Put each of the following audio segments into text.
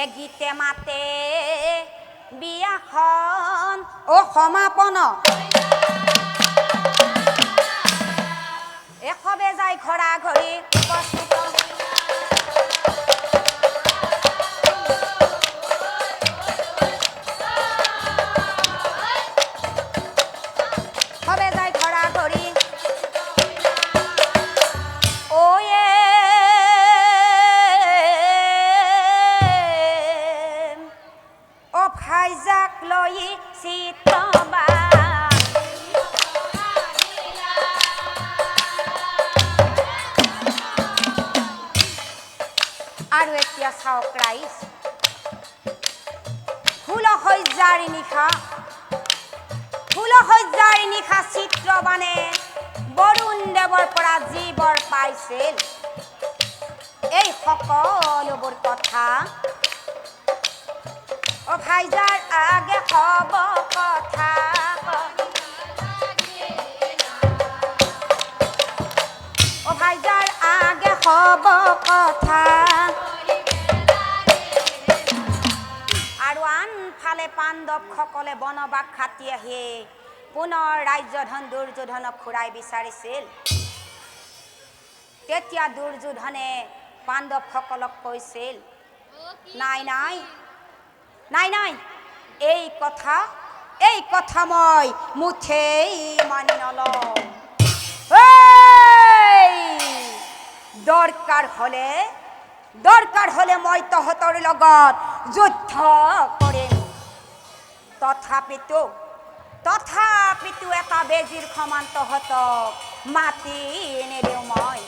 এ গীতে মাতে বিয়াখন ও সমাপন। এসবে যায় ঘৰা ঘৰি এতিয়া চাওক ৰাইজ ফুল সজ্জাৰ নিশা। ফুল সজ্জাৰ নিশা চিত্ৰবানে বৰুণ দেৱৰ পৰা বৰ পাইছিল। এই সকলোবোৰ কথা অ ভাইজাৰ আগে হব কথা। অ ভাইজাৰ আগে হব কথা। আৰু আনফালে পাণ্ডৱসকলে বনবাস খাটি আহি পুনৰ ৰাজ্যধন দুৰ্যোধনক ঘূৰাই বিচাৰিছিল তেতিয়া দুৰ্যোধনে পাণ্ডৱসকলক কৈছিল, নাই নাই নাই নাই, এই কথা এই কথা মই মুঠেই মানি নলওঁ! দৰকাৰ হলে দৰকাৰ হলে মই তহঁতৰ লগত যুদ্ধ কৰিম তথাপিতো তথাপিতো এটা বেজীৰ সমান তহঁতক মাতি নিদিওঁ মই।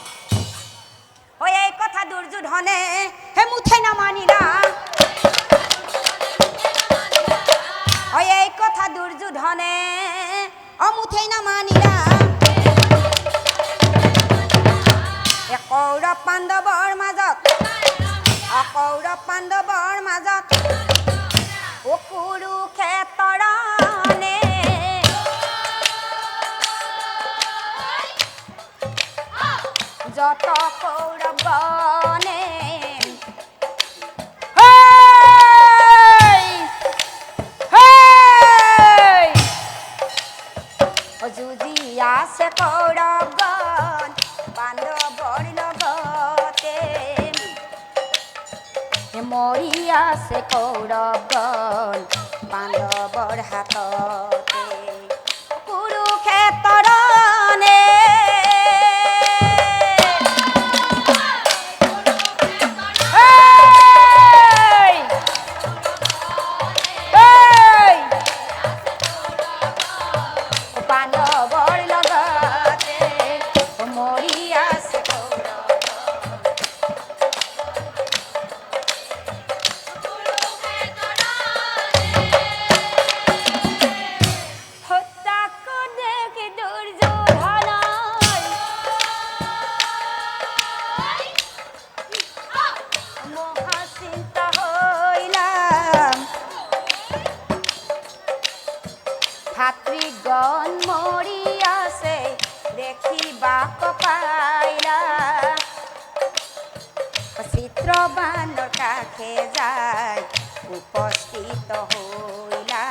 ঐ এই কথা দুৰ্যোধনে হে মুঠে নামানিলা ঐ এই কথা দুর্যোধনে দুৰ্যোধনে অমুঠেই নামানিলা এ কৌৰৱ পাণ্ডৱৰ অকৌৰৱ মাজত যত কৌৰৱ! হেই! যুঁজি আছে কৌৰৱগণ আছে কৌৰৱগণ পাণ্ডৱৰ হাততে ভাতৃগণ মৰি আছে দেখিবাক পাইলা। বানর কাষে যায় উপস্থিত হইলা।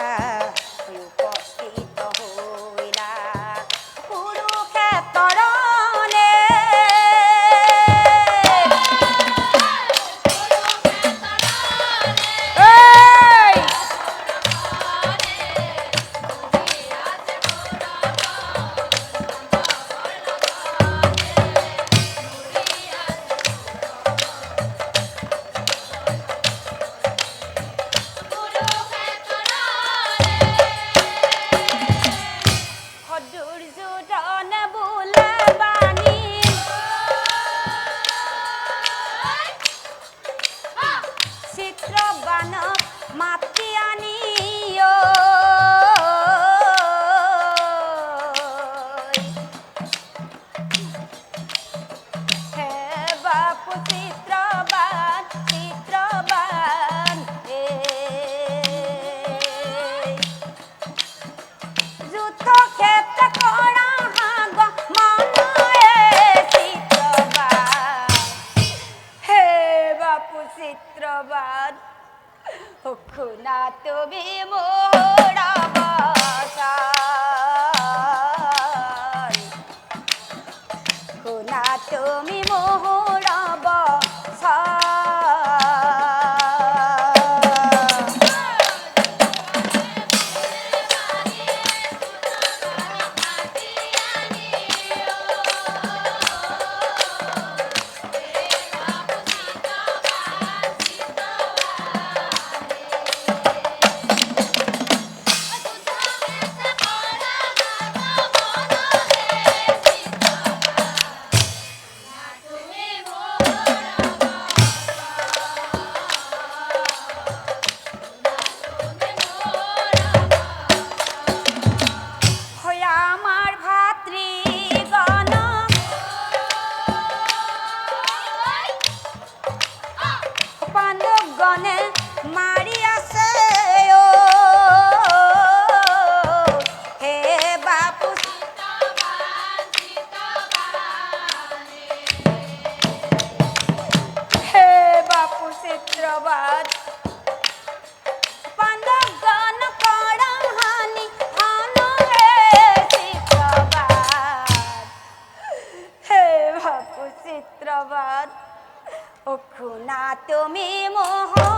তুমি মোহরাবাতান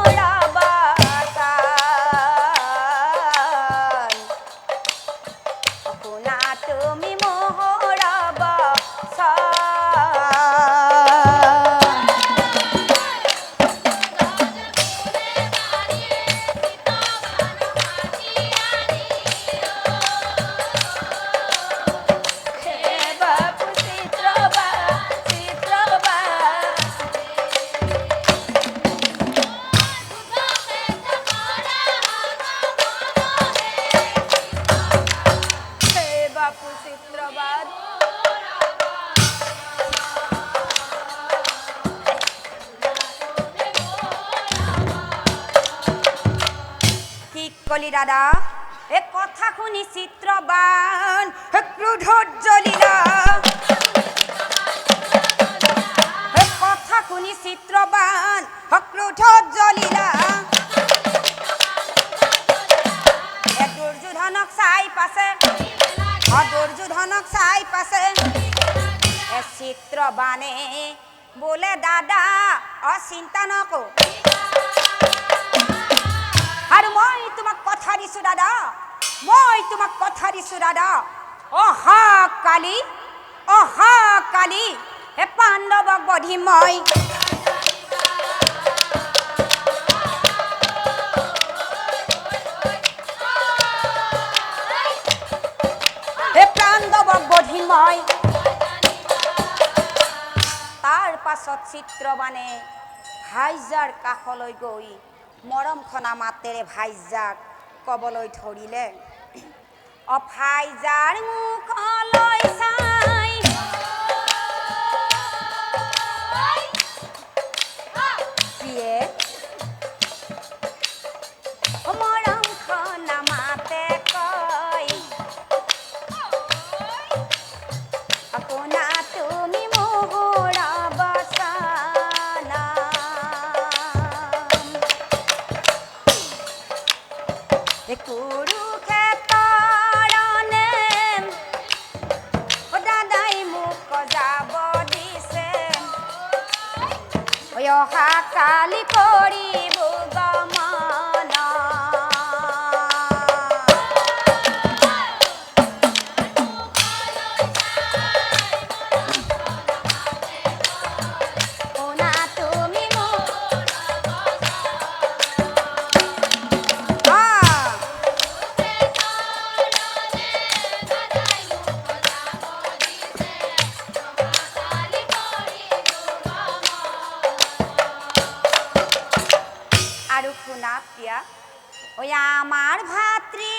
কলি দাদা, এ কথা শুনি চিত্ৰবান হে ক্ৰোধত জ্বলিলা হে কথা শুনি ক্ৰোধত এ দুৰ্যোধনক চাই পাছে অ দুৰ্যোধনক চাই পাছে। এ চিত্ৰবানে বোলে, দাদা অ চিন্তা নকৰো কথা দিছো, দাদা। অহা কালি অহা কালি, হে পাণ্ডৱক বধিম মই হে পাণ্ডৱক বধিম মই তাৰ পাছত চিত্ৰবানে ভাইজাৰ কাষলৈ গৈ মৰম খনা মাতেৰে ভাইজাক ক'বলৈ ধৰিলে। অ ভাইজাৰ মুখলৈ চাই প্ৰিয়ে অ মৰম অহা কালি কৰিব শুনা আমার ঐ